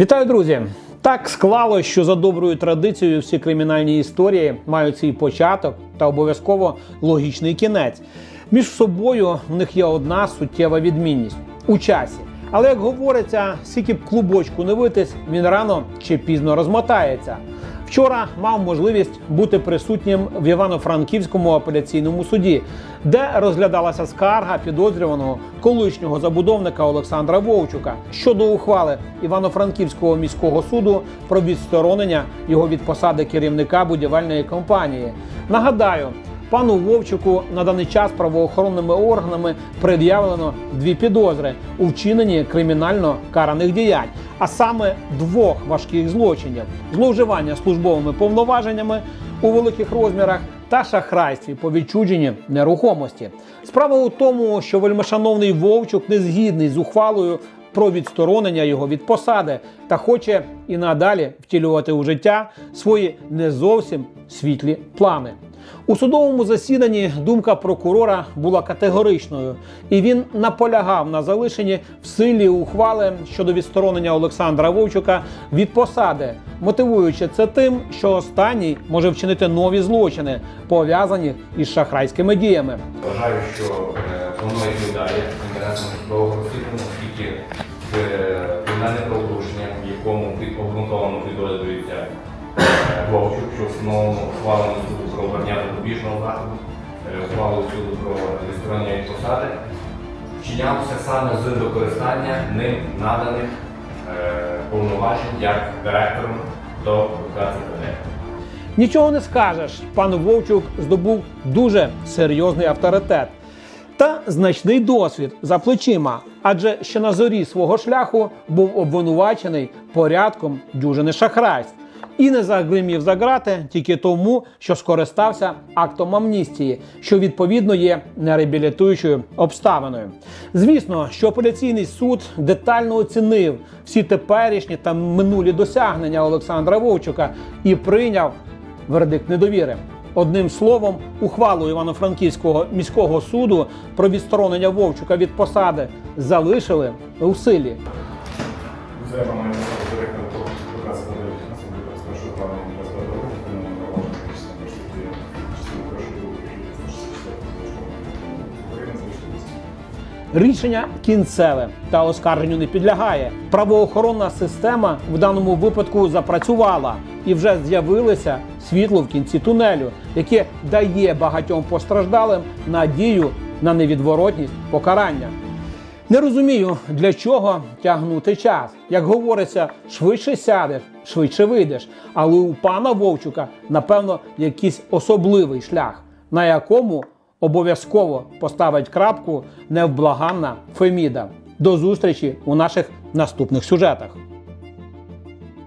Вітаю, друзі! Так склалось, що за доброю традицією всі кримінальні історії мають свій початок та обов'язково логічний кінець. Між собою в них є одна суттєва відмінність у часі. Але як говориться, скільки б клубочку не витись, він рано чи пізно розмотається. Вчора мав можливість бути присутнім в Івано-Франківському апеляційному суді, де розглядалася скарга підозрюваного колишнього забудовника Олександра Вовчука щодо ухвали Івано-Франківського міського суду про відсторонення його від посади керівника будівельної компанії. Нагадаю. Пану Вовчуку на даний час правоохоронними органами пред'явлено дві підозри у вчиненні кримінально караних діянь, а саме двох важких злочинів: зловживання службовими повноваженнями у великих розмірах та шахрайстві по відчудженні нерухомості. Справа у тому, що вельмишановний Вовчук не згідний з ухвалою про відсторонення його від посади та хоче і надалі втілювати у життя свої не зовсім світлі плани. У судовому засіданні думка прокурора була категоричною, і він наполягав на залишенні в силі ухвали щодо відсторонення Олександра Вовчука від посади, мотивуючи це тим, що останній може вчинити нові злочини, пов'язані із шахрайськими діями. Вважаю, що е, воно відповідає розслідування, оскільки е, кримінальне правопорушення, в якому обґрунтовано підозрюється Вовчук, що встановлено ухвалено суду про обрання запобіжного заходу, е, ухвалою суду про відсторонення від посади, вчинявся саме з використання ним наданих е, повноважень як директором до виконавця Нічого не скажеш, пан Вовчук здобув дуже серйозний авторитет та значний досвід за плечима, адже ще на зорі свого шляху був обвинувачений порядком дюжини шахрайств і не загримів за грати тільки тому, що скористався актом амністії, що відповідно є нереабілітуючою обставиною. Звісно, що апеляційний суд детально оцінив всі теперішні та минулі досягнення Олександра Вовчука і прийняв вердикт недовіри. Одним словом, ухвалу Івано-Франківського міського суду про відсторонення Вовчука від посади залишили у силі. Рішення кінцеве та оскарженню не підлягає. Правоохоронна система в даному випадку запрацювала і вже з'явилося світло в кінці тунелю, яке дає багатьом постраждалим надію на невідворотність покарання. Не розумію, для чого тягнути час. Як говориться, швидше сядеш, швидше вийдеш. Але у пана Вовчука, напевно, якийсь особливий шлях, на якому обов'язково поставить крапку невблаганна Феміда. До зустрічі у наших наступних сюжетах.